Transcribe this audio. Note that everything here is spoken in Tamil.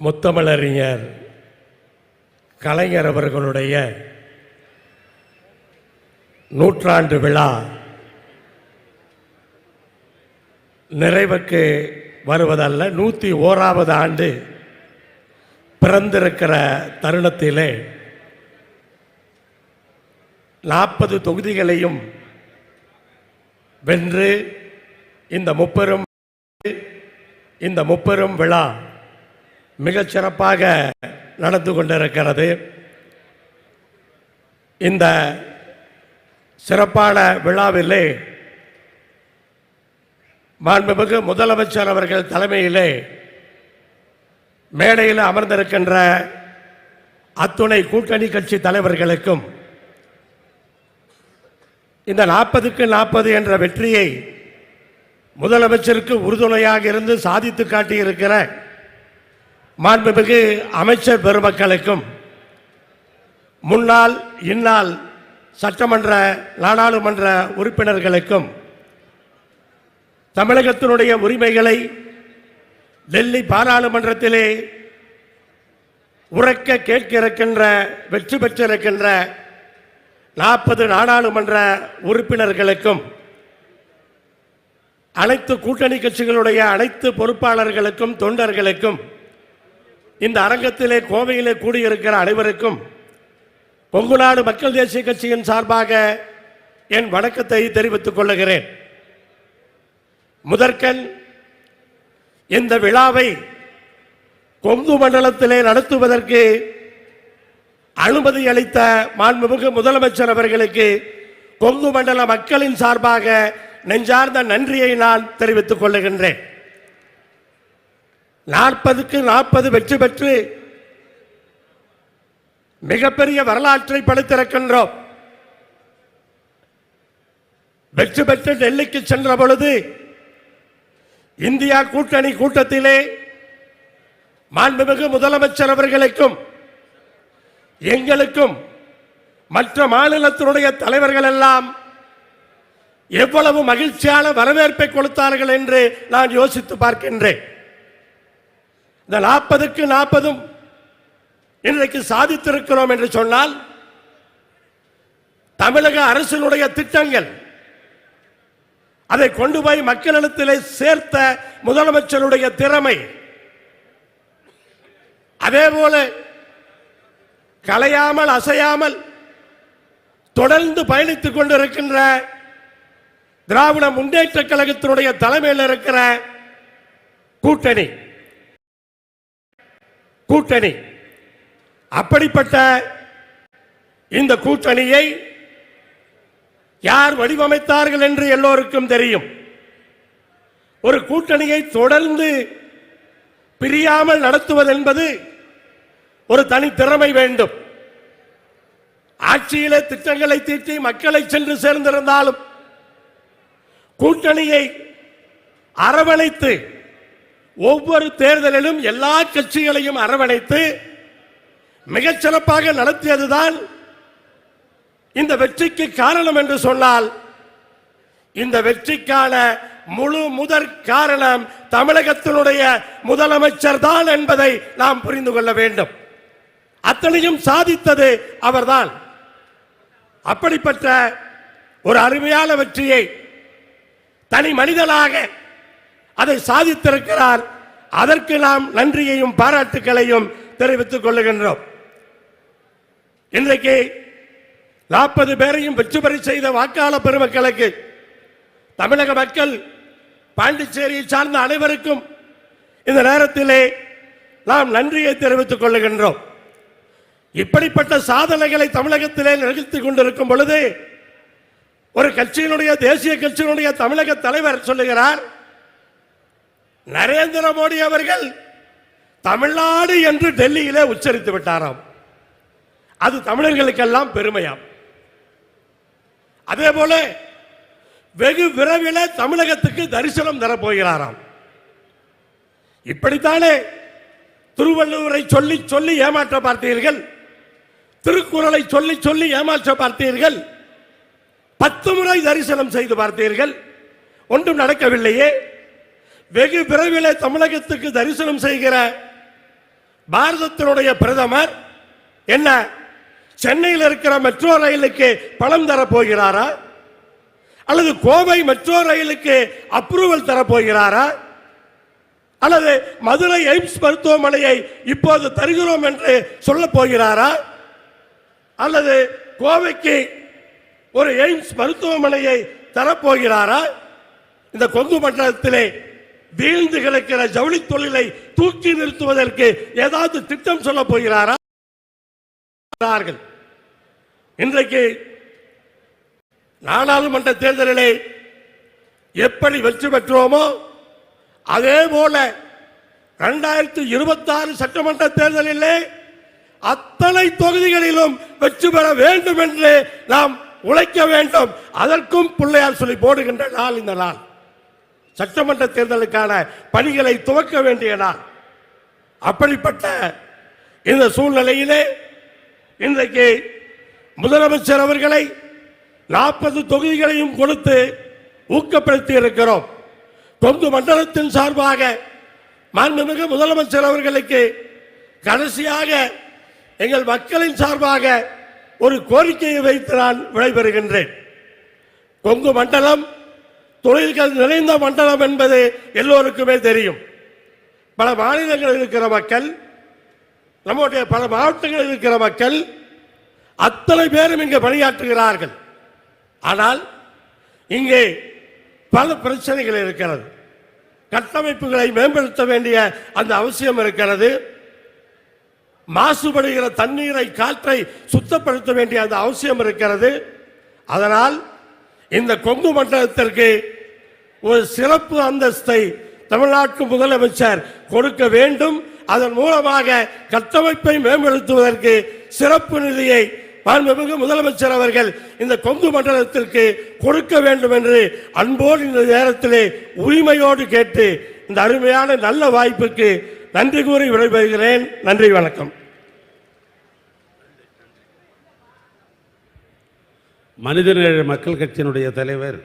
முத்தமிழறிஞர் கலைஞர் அவர்களுடைய நூற்றாண்டு விழா நிறைவுக்கு வருவதல்ல நூற்றி ஓராவது ஆண்டு பிறந்திருக்கிற தருணத்திலே நாற்பது தொகுதிகளையும் வென்று இந்த முப்பெரும் இந்த முப்பெரும் விழா மிகச் சிறப்பாக நடந்து கொண்டிருக்கிறது. இந்த சிறப்பான விழாவிலே மாண்புமிகு முதலமைச்சர் அவர்கள் தலைமையிலே மேடையில் அமர்ந்திருக்கின்ற அத்துணை கூட்டணி கட்சி தலைவர்களுக்கும் இந்த நாற்பதுக்கு நாற்பது என்ற வெற்றியை முதலமைச்சருக்கு உறுதுணையாக இருந்து சாதித்து காட்டியிருக்கிற மாண்புமிகு அமைச்சர் பெருமக்களுக்கும் முன்னாள் இந்நாள் சட்டமன்ற நாடாளுமன்ற உறுப்பினர்களுக்கும் தமிழகத்தினுடைய உரிமைகளை டெல்லி பாராளுமன்றத்திலே உறக்க கேட்க இருக்கின்ற வெற்றி பெற்றிருக்கின்ற நாற்பது நாடாளுமன்ற உறுப்பினர்களுக்கும் அனைத்து கூட்டணி கட்சிகளுடைய அனைத்து பொறுப்பாளர்களுக்கும் தொண்டர்களுக்கும் இந்த அரங்கத்திலே கோவையிலே கூடியிருக்கிற அனைவருக்கும் பொங்குநாடு மக்கள் தேசிய கட்சியின் சார்பாக என் வணக்கத்தை தெரிவித்துக் கொள்ளுகிறேன். முதற்கண் இந்த விழாவை கொங்கு மண்டலத்திலே நடத்துவதற்கு அனுமதி அளித்த மாண்புமிகு முதலமைச்சர் அவர்களுக்கு கொங்கு மண்டல மக்களின் சார்பாக நெஞ்சார்ந்த நன்றியை நான் தெரிவித்துக் கொள்ளுகின்றேன். நாற்பதுக்கு நாற்பது வெற்றி பெற்று மிகப்பெரிய வரலாற்றை படைத்திருக்கின்றோம். வெற்றி பெற்று டெல்லிக்கு சென்ற பொழுது இந்தியா கூட்டணி கூட்டத்திலே மாண்புமிகு முதலமைச்சர் அவர்களுக்கும் எங்களுக்கும் மற்ற மாநிலத்தினுடைய தலைவர்கள் எல்லாம் எவ்வளவு மகிழ்ச்சியான வரவேற்பை கொடுத்தார்கள் என்று நான் யோசித்து பார்க்கின்றேன். இந்த நாற்பதுக்கு நாற்பதும் இன்றைக்கு சாதித்திருக்கிறோம் என்று சொன்னால் தமிழக அரசினுடைய திட்டங்கள் அதை கொண்டு போய் மக்களிடத்திலே சேர்த்த முதலமைச்சருடைய திறமை அதே போல கலையாமல் அசையாமல் தொடர்ந்து பயணித்துக் கொண்டிருக்கின்ற திராவிட முன்னேற்ற கழகத்தினுடைய தலைமையில் இருக்கிற கூட்டணி கூட்டணி. அப்படிப்பட்ட இந்த கூட்டணியை யார் வடிவமைத்தார்கள் என்று எல்லோருக்கும் தெரியும். ஒரு கூட்டணியை தொடர்ந்து பிரியாமல் நடத்துவது என்பது ஒரு தனி திறமை வேண்டும். ஆட்சியிலே திட்டங்களை தீட்டி மக்களை சென்று சேர்ந்திருந்தாலும் கூட்டணியை அரவணைத்து ஒவ்வொரு தேர்தலிலும் எல்லா கட்சிகளையும் அரவணைத்து மிகச் சிறப்பாக நடத்தியதுதான் இந்த வெற்றிக்கு காரணம் என்று சொன்னால் இந்த வெற்றிக்கான முழு முதற் காரணம் தமிழகத்தினுடைய முதலமைச்சர் தான் என்பதை நாம் புரிந்து கொள்ள வேண்டும். அத்தனையும் சாதித்தது அவர்தான். அப்படிப்பட்ட ஒரு அருமையான வெற்றியை தனி மனிதனாக அதை சாதித்திருக்கிறார். அதற்கு நாம் நன்றியையும் பாராட்டுக்களையும் தெரிவித்துக் கொள்ளுகின்றோம். இன்றைக்கு நாற்பது பேரையும் வெற்றி பெற செய்த வாக்காளர் பெருமக்களுக்கு தமிழக மக்கள் பாண்டிச்சேரியை சார்ந்த அனைவருக்கும் இந்த நேரத்திலே நாம் நன்றியை தெரிவித்துக் கொள்ளுகின்றோம். இப்படிப்பட்ட சாதனைகளை தமிழகத்திலே நிகழ்த்தி கொண்டிருக்கும் பொழுது ஒரு கட்சியினுடைய தேசிய கட்சியினுடைய தமிழக தலைவர் சொல்லுகிறார் நரேந்திர மோடி அவர்கள் தமிழ்நாடு என்று டெல்லியிலே உச்சரித்து விட்டாராம். அது தமிழர்களுக்கெல்லாம் பெருமையாம். அதே போல வெகு விரைவில் தமிழகத்துக்கு தரிசனம் தரப்போகிறாராம். இப்படித்தானே திருவள்ளுவரை சொல்லி சொல்லி ஏமாற்ற பார்த்தீர்கள்? திருக்குறளை சொல்லி சொல்லி ஏமாற்ற பார்த்தீர்கள்? பத்து முறை தரிசனம் செய்து பார்த்தீர்கள்? ஒன்றும் நடக்கவில்லையே. வெகு விரைவில் தமிழகத்துக்கு தரிசனம் செய்கிற பாரதத்தினுடைய பிரதமர் என்ன சென்னையில் இருக்கிற மெட்ரோ ரயிலுக்கு பணம் தரப்போகிறாரா? அல்லது கோவை மெட்ரோ ரயிலுக்கு அப்ரூவல் தரப்போகிறாரா? அல்லது மதுரை எய்ம்ஸ் மருத்துவமனையை இப்போது தருகிறோம் என்று சொல்ல போகிறாரா? அல்லது கோவைக்கு ஒரு எய்ம்ஸ் மருத்துவமனையை தரப்போகிறாரா? இந்த கொங்கு மண்டலத்திலே வீழ்ந்து கிடக்கிற ஜவுளி தொழிலை தூக்கி நிறுத்துவதற்கு ஏதாவது திட்டம் சொல்ல போகிறாரா? இன்றைக்கு நாடாளுமன்ற தேர்தலிலே எப்படி வெற்றி பெற்றோமோ அதே போல இரண்டாயிரத்தி இருபத்தி ஆறு சட்டமன்ற தேர்தலிலே அத்தனை தொகுதிகளிலும் வெற்றி பெற வேண்டும் என்று நாம் உழைக்க வேண்டும். அதற்கும் பிள்ளையார் சொல்லி போடுகின்ற நாள் இந்த நாள். சட்டமன்ற தேர்தலுக்கான பணிகளை துவக்க வேண்டிய நாள் அப்படிப்பட்ட இந்த சூழ்நிலையிலே இன்றைக்கு முதலமைச்சர் அவர்களை நாற்பது தொகுதிகளையும் கொடுத்து ஊக்கப்படுத்தி இருக்கிறோம். கொங்கு மண்டலத்தின் சார்பாக மாண்புமிகு முதலமைச்சர் அவர்களுக்கு கடைசியாக எங்கள் மக்களின் சார்பாக ஒரு கோரிக்கையை வைத்து நான் விடைபெறுகின்றேன். கொங்கு மண்டலம் தொழில்கள் நிறைந்த மண்டலம் என்பது எல்லோருக்குமே தெரியும். பல மாநிலங்களில் இருக்கிற மக்கள் நம்முடைய பல மாவட்டங்களில் இருக்கிற மக்கள் அத்தனை பேரும் இங்கே பணியாற்றுகிறார்கள். ஆனால் இங்கே பல பிரச்சனைகள் இருக்கிறது. கட்டமைப்புகளை மேம்படுத்த வேண்டிய அந்த அவசியம் இருக்கிறது. மாசுபடுகிற தண்ணீரை காற்றை சுத்தப்படுத்த வேண்டிய அந்த அவசியம் இருக்கிறது. அதனால் இந்த கொங்கு மண்டலத்திற்கு ஒரு சிறப்பு அந்தஸ்தை தமிழ்நாட்டு முதலமைச்சர் கொடுக்க வேண்டும். அதன் மூலமாக கட்டமைப்பை மேம்படுத்துவதற்கு சிறப்பு நிதியை மாண்புமிகு முதலமைச்சர் அவர்கள் இந்த கொங்கு மண்டலத்திற்கு கொடுக்க வேண்டும் என்று அன்போடு இந்த நேரத்திலே உரிமையோடு கேட்டு இந்த அருமையான நல்ல வாய்ப்புக்கு நன்றி கூறி விடைபெறுகிறேன். நன்றி வணக்கம். மனிதநேய மக்கள் கட்சியினுடைய தலைவர்